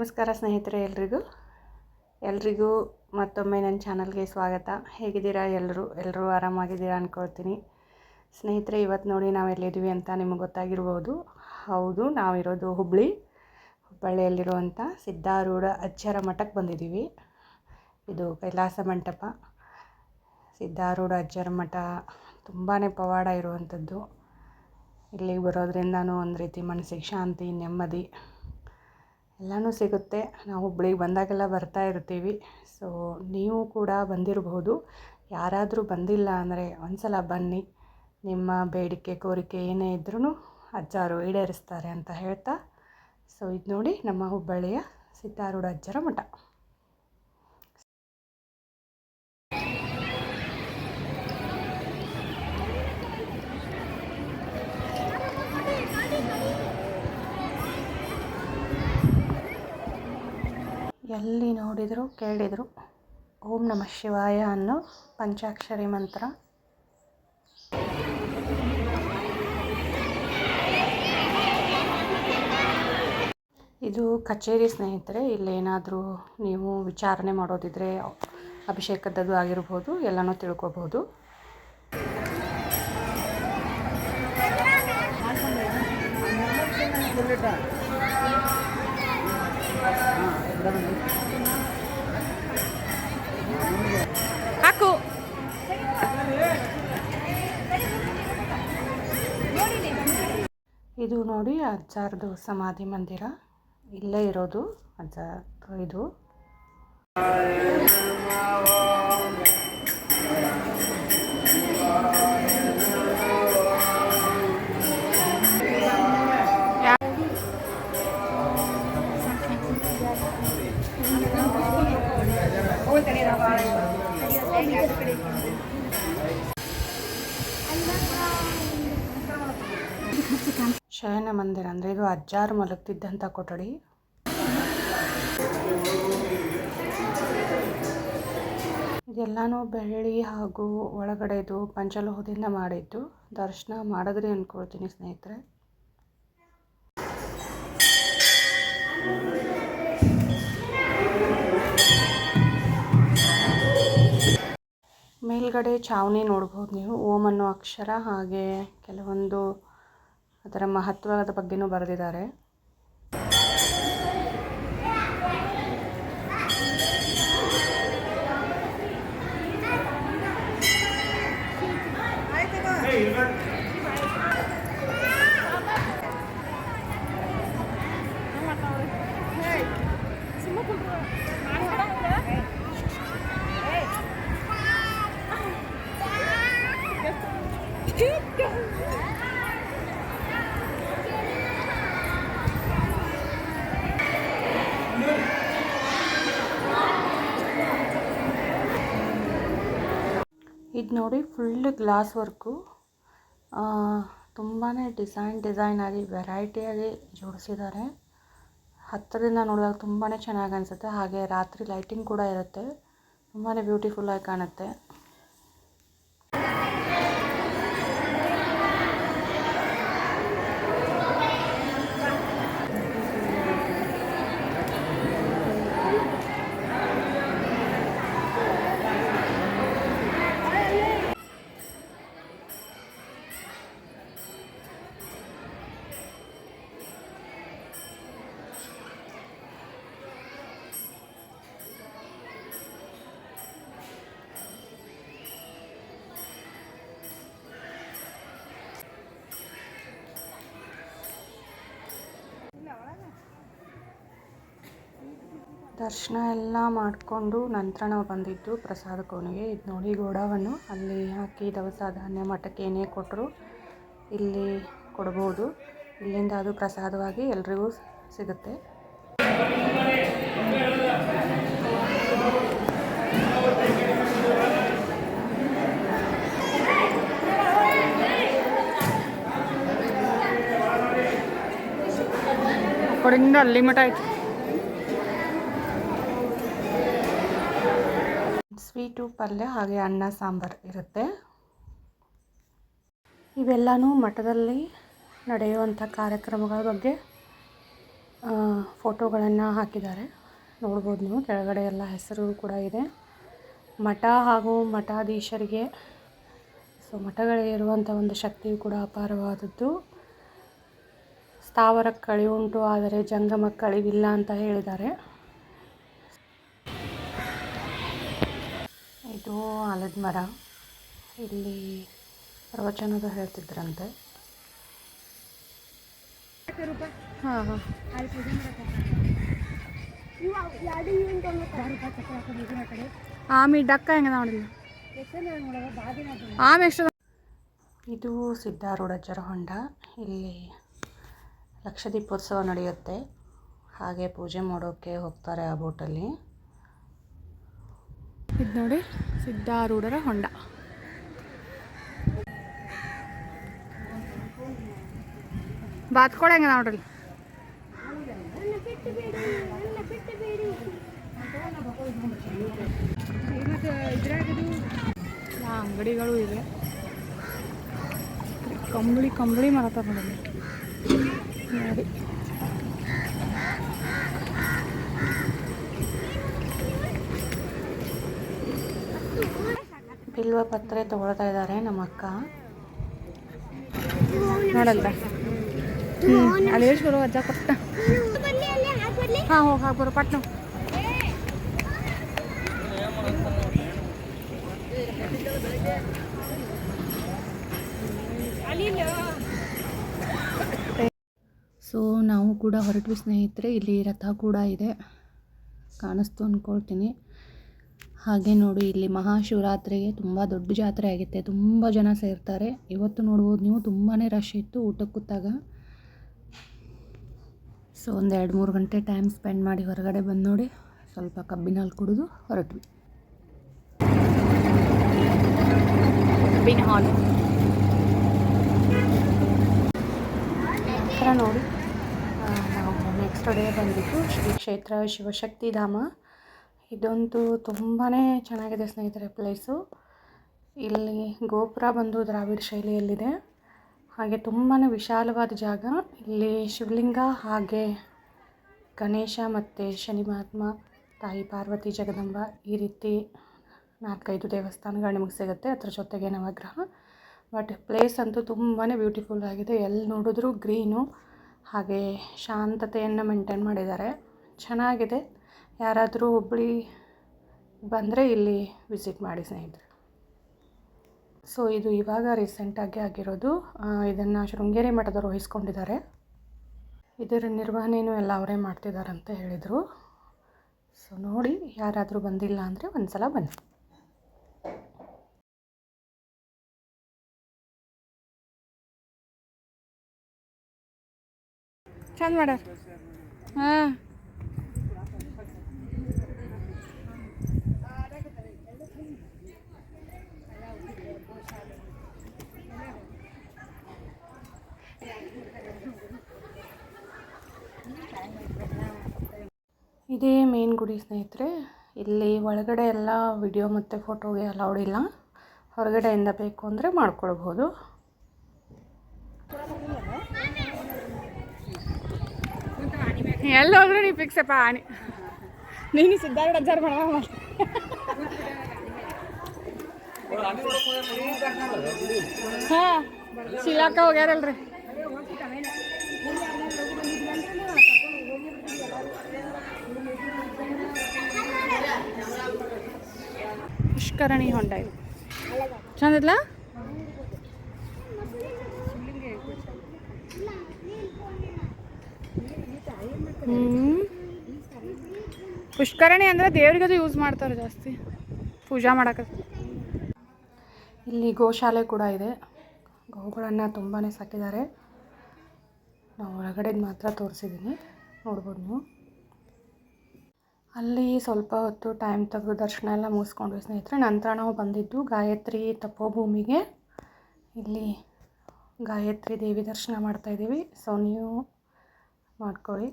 ನಮಸ್ಕಾರ ಸ್ನೇಹಿತರೆ, ಎಲ್ರಿಗೂ? ಎಲ್ರಿಗೂ ಮತ್ತೊಮ್ಮೆ ನನ್ನ ಚಾನಲ್ಗೆ ಸ್ವಾಗತ. ಹೇಗಿದ್ದೀರಾ ಎಲ್ಲರೂ ಎಲ್ಲರೂ ಆರಾಮಾಗಿದ್ದೀರಾ ಅಂದ್ಕೊಳ್ತೀನಿ ಸ್ನೇಹಿತರೆ, ಇವತ್ತು ನೋಡಿ ನಾವು ಎಲ್ಲಿದ್ದೀವಿ ಅಂತ ನಿಮಗೆ ಗೊತ್ತಾಗಿರ್ಬೋದು. ಹೌದು, ನಾವಿರೋದು ಹುಬ್ಬಳ್ಳಿ ಹುಬ್ಬಳ್ಳಿಯಲ್ಲಿರುವಂಥ ಸಿದ್ಧಾರೂಢ ಅಚ್ಚರ ಮಠಕ್ಕೆ ಬಂದಿದ್ದೀವಿ. ಇದು ಕೈಲಾಸ ಮಂಟಪ. ಸಿದ್ಧಾರೂಢ ಅಜ್ಜರ ಮಠ ತುಂಬಾ ಪವಾಡ ಇರುವಂಥದ್ದು. ಇಲ್ಲಿಗೆ ಬರೋದ್ರಿಂದನೂ ಒಂದು ರೀತಿ ಮನಸ್ಸಿಗೆ ಶಾಂತಿ, ನೆಮ್ಮದಿ ಎಲ್ಲನೂ ಸಿಗುತ್ತೆ. ನಾವು ಹುಬ್ಳಿಗೆ ಬಂದಾಗೆಲ್ಲ ಬರ್ತಾ ಇರ್ತೀವಿ. ಸೊ ನೀವು ಕೂಡ ಬಂದಿರಬಹುದು ಯಾರಾದರೂ ಬಂದಿಲ್ಲ ಅಂದರೆ ಒಂದ್ಸಲ ಬನ್ನಿ. ನಿಮ್ಮ ಬೇಡಿಕೆ, ಕೋರಿಕೆ ಏನೇ ಇದ್ರೂ ಅಜ್ಜಾರು ಈಡೇರಿಸ್ತಾರೆ ಅಂತ ಹೇಳ್ತಾ. ಸೊ ಇದು ನೋಡಿ ನಮ್ಮ ಹುಬ್ಬಳ್ಳಿಯ ಸಿದ್ಧಾರೂಢ ಅಜ್ಜರ ಮಠ. ಎಲ್ಲಿ ನೋಡಿದರೂ ಕೇಳಿದರು. ಓಂ ನಮಃ ಶಿವಾಯ ಅನ್ನೋ ಪಂಚಾಕ್ಷರಿ ಮಂತ್ರ. ಇದು ಕಚೇರಿ ಸ್ನೇಹಿತರೆ, ಇಲ್ಲೇನಾದರೂ ನೀವು ವಿಚಾರಣೆ ಮಾಡೋದಿದ್ರೆ ಅಭಿಷೇಕದ್ದು ಆಗಿರ್ಬೋದು, ಎಲ್ಲನೂ ತಿಳ್ಕೊಬೋದು. ಹಾಕು. ಇದು ನೋಡಿ ಅಜ್ಜಾರ್ದು ಸಮಾಧಿ ಮಂದಿರ. ಇಲ್ಲೇ ಇರೋದು ಅಜ್ಜ ಇದು. ಶಯನ ಮಂದಿರ ಅಂದರೆ ಇದು ಅಜ್ಜಾರು ಮಲಗ್ತಿದ್ದಂಥ ಕೊಠಡಿ. ಇದೆಲ್ಲನೂ ಬೆಳ್ಳಿ ಹಾಗೂ ಒಳಗಡೆದು ಪಂಚಲೋಹದಿಂದ ಮಾಡಿದ್ದು. ದರ್ಶನ ಮಾಡಿದ್ರಿ ಅಂದ್ಕೊಳ್ತೀನಿ ಸ್ನೇಹಿತರೆ. ಮೇಲ್ಗಡೆ ಛಾವಣಿ ನೋಡ್ಬೋದು ನೀವು. ಓಂ ಅನ್ನೋ ಅಕ್ಷರ ಹಾಗೆ ಕೆಲವೊಂದು ಅದರ ಮಹತ್ವದ ಬಗ್ಗೆನೂ ಬರೆದಿದ್ದಾರೆ. ಇದು ನೋಡಿ ಫುಲ್ ಗ್ಲಾಸ್ ವರ್ಕು ತುಂಬಾ ಡಿಸೈನ್ ಡಿಸೈನ್ ಆಗಿ ವೆರೈಟಿಯಾಗಿ ಜೋಡಿಸಿದ್ದಾರೆ. ಹತ್ತಿರದಿಂದ ನೋಡಿದಾಗ ತುಂಬಾ ಚೆನ್ನಾಗಿ ಅನಿಸುತ್ತೆ. ಹಾಗೆ ರಾತ್ರಿ ಲೈಟಿಂಗ್ ಕೂಡ ಇರುತ್ತೆ. ತುಂಬಾ ಬ್ಯೂಟಿಫುಲ್ಲಾಗಿ ಕಾಣುತ್ತೆ. ದರ್ಶನ ಎಲ್ಲ ಮಾಡಿಕೊಂಡು ನಂತರ ನಾವು ಬಂದಿದ್ದು ಪ್ರಸಾದ ಕೋಣೆಗೆ. ಇದು ನೋಡಿ ಗೋಡವನ್ನು ಅಲ್ಲಿ ಹಾಕಿ ದವಸ ಧಾನ್ಯ ಮಠಕ್ಕೆ ಏನೇ ಕೊಟ್ಟರು ಇಲ್ಲಿ ಕೊಡ್ಬೋದು. ಇಲ್ಲಿಂದ ಅದು ಪ್ರಸಾದವಾಗಿ ಎಲ್ರಿಗೂ ಸಿಗುತ್ತೆ. ಕೊಡಿಂದ ಅಲ್ಲಿ ಮಠ ಆಯ್ತು. ಸ್ವೀಟು, ಪಲ್ಯ, ಹಾಗೆ ಅನ್ನ, ಸಾಂಬಾರು ಇರುತ್ತೆ. ಇವೆಲ್ಲನೂ ಮಠದಲ್ಲಿ ನಡೆಯುವಂಥ ಕಾರ್ಯಕ್ರಮಗಳ ಬಗ್ಗೆ ಫೋಟೋಗಳನ್ನು ಹಾಕಿದ್ದಾರೆ. ನೋಡ್ಬೋದು ನೀವು, ಕೆಳಗಡೆ ಎಲ್ಲ ಹೆಸರು ಕೂಡ ಇದೆ. ಮಠ ಹಾಗೂ ಮಠಾಧೀಶರಿಗೆ, ಸೊ ಮಠಗಳಿಗೆ ಇರುವಂಥ ಒಂದು ಶಕ್ತಿಯು ಕೂಡ ಅಪಾರವಾದದ್ದು. ಸ್ಥಾವರಕ್ಕೆ ಉಂಟು ಆದರೆ ಜಂಗಮಕ್ಕಳಿವಿಲ್ಲ ಅಂತ ಹೇಳಿದ್ದಾರೆ. ಇದು ಆಲದ ಮರ. ಇಲ್ಲಿ ಪ್ರವಚನದ ಹೇಳ್ತಿದ್ರಂತೆ. ಹಾಂ ಹಾಂ. ಆಮಿ ಡಕ್ಕ ಹೆಂಗೆ ನೋಡಿಲ್ಲ ಆಮೆ ಎಷ್ಟು ಇದು ಸಿದ್ಧಾರೂಢಜ್ಜರ ಹೊಂಡ ಇಲ್ಲಿ ಲಕ್ಷ ದೀಪೋತ್ಸವ ನಡೆಯುತ್ತೆ. ಹಾಗೆ ಪೂಜೆ ಮಾಡೋಕ್ಕೆ ಹೋಗ್ತಾರೆ ಆ ಬೋಟಲ್ಲಿ. ಇದು ನೋಡಿ. ಸಿದ್ಧಾರೂಢರ ಹೊಂಡ. ಬಾತ್ಕೊಳಂಗ ನೋಡ್ರಿ? ಅಂಗಡಿಗಳು ಇವೆ. ಕಂಬಳಿ ಕಂಬಳಿ ಮಾರಾಟ ನೋಡಿ. ಬಿಲ್ವ ಪತ್ರೆ ತಗೊಳ್ತಾ ಇದ್ದಾರೆ ನಮ್ಮ ಅಕ್ಕ? ನೋಡಲ್ದ ಅಲ್ಲಿ ಎಷ್ಟು ಅಜ್ಜ ಕೊಟ್ಟ. ಹಾಂ ಹೋಗಿ ಹಾಕ್ಬರು ಪಟ್ನ. ಸೊ ನಾವು ಕೂಡ ಹೊರಟ್ವಿ ಸ್ನೇಹಿತರೆ ಇಲ್ಲಿ ರಥ ಕೂಡ ಇದೆ. ಕಾಣಿಸ್ತು ಅಂದ್ಕೊಳ್ತೀನಿ ಹಾಗೆ ನೋಡಿ, ಇಲ್ಲಿ ಮಹಾಶಿವರಾತ್ರಿಗೆ ತುಂಬ ದೊಡ್ಡ ಜಾತ್ರೆ ಆಗುತ್ತೆ. ತುಂಬ ಜನ ಸೇರ್ತಾರೆ. ಇವತ್ತು ನೋಡ್ಬೋದು ನೀವು ತುಂಬಾ ರಶ್ ಇತ್ತು ಊಟಕ್ಕೆ ಕೂತಾಗ ಸೊ ಒಂದು ಎರಡು ಮೂರು ಗಂಟೆ ಟೈಮ್ ಸ್ಪೆಂಡ್ ಮಾಡಿ ಹೊರಗಡೆ ಬಂದು ನೋಡಿ, ಸ್ವಲ್ಪ ಕಬ್ಬಿನ ಹಾಲು ಕುಡಿದು ಹೊರಟ್ವಿ. ಕಬ್ಬಿನ ಹಾಲು. ನೋಡಿ ನಾವು ನೆಕ್ಸ್ಟ್ ಡೇ ಬಂದಿದ್ದು ಶ್ರೀ ಕ್ಷೇತ್ರ ಶಿವಶಕ್ತಿ ಧಾಮ. ಇದಂತೂ ತುಂಬಾ ಚೆನ್ನಾಗಿದೆ ಸ್ನೇಹಿತರೆ ಪ್ಲೇಸು. ಇಲ್ಲಿ ಗೋಪುರ ಬಂದು ದ್ರಾವಿಡ ಶೈಲಿಯಲ್ಲಿದೆ. ಹಾಗೆ ತುಂಬಾ ವಿಶಾಲವಾದ ಜಾಗ. ಇಲ್ಲಿ ಶಿವಲಿಂಗ ಹಾಗೆ ಗಣೇಶ ಮತ್ತು ಶನಿ ಮಹಾತ್ಮ, ತಾಯಿ ಪಾರ್ವತಿ, ಜಗದಂಬ ಈ ರೀತಿ ನಾಲ್ಕೈದು ದೇವಸ್ಥಾನಗಳು ನಿಮಗೆ ಸಿಗುತ್ತೆ ಅದ್ರ ಜೊತೆಗೆ ನವಗ್ರಹ. ಬಟ್ ಪ್ಲೇಸ್ ಅಂತೂ ತುಂಬಾ ಬ್ಯೂಟಿಫುಲ್ ಆಗಿದೆ. ಎಲ್ಲಿ ನೋಡಿದ್ರೂ ಗ್ರೀನು. ಹಾಗೆ ಶಾಂತತೆಯನ್ನು ಮೇಂಟೈನ್ ಮಾಡಿದ್ದಾರೆ. ಚೆನ್ನಾಗಿದೆ. ಯಾರಾದರೂ ಹುಬ್ಬಳ್ಳಿ ಬಂದರೆ ಇಲ್ಲಿ ವಿಸಿಟ್ ಮಾಡಿ ಸ್ನೇಹಿತರೆ. ಸೊ ಇದು ಇವಾಗ ರೀಸೆಂಟಾಗಿ ಆಗಿರೋದು. ಇದನ್ನು ಶೃಂಗೇರಿ ಮಠದವರು ವಹಿಸ್ಕೊಂಡಿದ್ದಾರೆ. ಇದರ ನಿರ್ವಹಣೆಯೂ ಎಲ್ಲ ಅವರೇ ಮಾಡ್ತಿದ್ದಾರೆ ಅಂತ ಹೇಳಿದರು. ಸೊ ನೋಡಿ ಯಾರಾದರೂ ಬಂದಿಲ್ಲ ಅಂದರೆ ಒಂದು ಸಲ ಬನ್ನಿ. ಚಂದ ಮಾಡ್ಯಾರ ಹಾಂ. ಮೇನ್ ಗುಡಿ ಸ್ನೇಹಿತರೆ, ಇಲ್ಲಿ ಒಳಗಡೆ ಎಲ್ಲ ವಿಡಿಯೋ ಮತ್ತು ಫೋಟೋಗೆ ಅಲೌಡ್ ಇಲ್ಲ. ಹೊರಗಡೆಯಿಂದ ಬೇಕು ಅಂದರೆ ಮಾಡ್ಕೊಳ್ಬೋದು. ಎಲ್ಲ ಹೋದ್ರೆ ನೀವು ಫಿಕ್ಸಪ್ಪ ಆನೆ ನೀನು ಸಿದ್ಧಾರ್ಥ ಅಜ್ಜಾರ್ ಮಾಡ. ಹಾಂ ಶಿಲಾಕ ಹೋಗ್ಯಾರಲ್ರಿ. ಪುಷ್ಕರಣಿ ಹೊಂಡ ಇದು ಚಂದಿಲ್ಲ ಹ್ಞೂ ಪುಷ್ಕರಣಿ ಅಂದರೆ ಅದು ಯೂಸ್ ಮಾಡ್ತಾರೆ ಜಾಸ್ತಿ. ಪೂಜಾ ಮಾಡೋಕೆ ಇಲ್ಲಿ ಗೋಶಾಲೆ ಕೂಡ ಇದೆ. ಗೋಗಳನ್ನು ತುಂಬಾ ಸಾಕಿದ್ದಾರೆ. ನಾವು ಒಳಗಡೆ ಮಾತ್ರ ತೋರಿಸಿದ್ದೀನಿ ನೋಡ್ಬೋದು ನೀವು. ಅಲ್ಲಿ ಸ್ವಲ್ಪ ಹೊತ್ತು ಟೈಮ್ ತೆಗೆದು ದರ್ಶನ ಎಲ್ಲ ಮುಗಿಸ್ಕೊಂಡ್ವಿ ಸ್ನೇಹಿತರೆ, ನಂತರ ನಾವು ಬಂದಿದ್ದು ಗಾಯತ್ರಿ ತಪೋಭೂಮಿಗೆ. ಇಲ್ಲಿ ಗಾಯತ್ರಿ ದೇವಿ ದರ್ಶನ ಮಾಡ್ತಾಯಿದ್ದೀವಿ ಸೊ ನೀವು ಮಾಡ್ಕೊಳ್ಳಿ.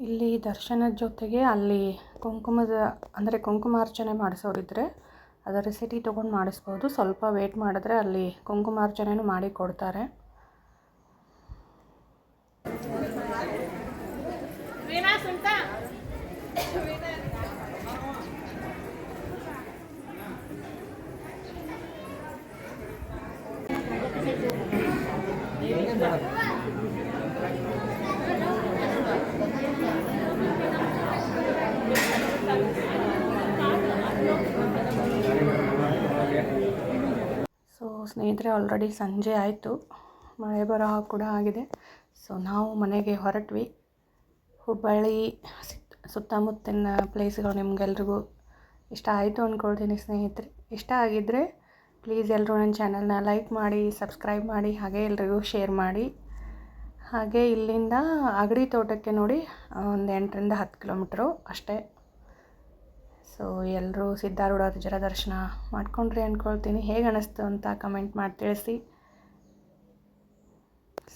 ಇಲ್ಲಿ ದರ್ಶನದ ಜೊತೆಗೆ ಅಲ್ಲಿ ಕುಂಕುಮದ, ಅಂದರೆ ಕುಂಕುಮಾರ್ಚನೆ ಮಾಡಿಸೋರಿದ್ದರೆ ಅದರ ಸಿಟಿ ತೊಗೊಂಡು ಮಾಡಿಸ್ಬೋದು. ಸ್ವಲ್ಪ ವೇಟ್ ಮಾಡಿದ್ರೆ ಅಲ್ಲಿ ಕುಂಕುಮಾರ್ಚನೆಯೂ ಮಾಡಿ ಕೊಡ್ತಾರೆ. ಸೊ ಸ್ನೇಹಿತರೆ ಆಲ್ರೆಡಿ ಸಂಜೆ ಆಯಿತು. ಮಳೆ ಬರೋ ಕೂಡ ಆಗಿದೆ. ಸೊ ನಾವು ಮನೆಗೆ ಹೊರಟ್ವಿ. ಹುಬ್ಬಳ್ಳಿ ಸುತ್ತ- ಸುತ್ತಮುತ್ತಲಿನ ಪ್ಲೇಸ್ಗಳು ನಿಮ್ಗೆಲ್ರಿಗೂ ಇಷ್ಟ ಆಯಿತು ಅಂದ್ಕೊಳ್ತೀನಿ ಸ್ನೇಹಿತರೆ. ಇಷ್ಟ ಆಗಿದ್ದರೆ ಪ್ಲೀಸ್ ಎಲ್ಲರೂ ನನ್ನ ಚಾನಲ್ನ ಲೈಕ್ ಮಾಡಿ ಸಬ್ಸ್ಕ್ರೈಬ್ ಮಾಡಿ, ಹಾಗೆ ಎಲ್ರಿಗೂ ಶೇರ್ ಮಾಡಿ. ಹಾಗೆ ಇಲ್ಲಿಂದ ಅಗಡಿ ತೋಟಕ್ಕೆ ನೋಡಿ ಒಂದು ಎಂಟರಿಂದ ಹತ್ತು ಕಿಲೋಮೀಟ್ರು ಅಷ್ಟೇ. ಸೊ ಎಲ್ಲರೂ ಸಿದ್ಧಾರೂಢ ಜರ ದರ್ಶನ ಮಾಡ್ಕೊಂಡ್ರಿ ಅಂದ್ಕೊಳ್ತೀನಿ ಹೇಗೆ ಅನ್ನಿಸ್ತು ಅಂತ ಕಮೆಂಟ್ ಮಾಡಿ ತಿಳಿಸಿ.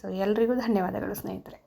ಸೊ ಎಲ್ರಿಗೂ ಧನ್ಯವಾದಗಳು ಸ್ನೇಹಿತರೆ.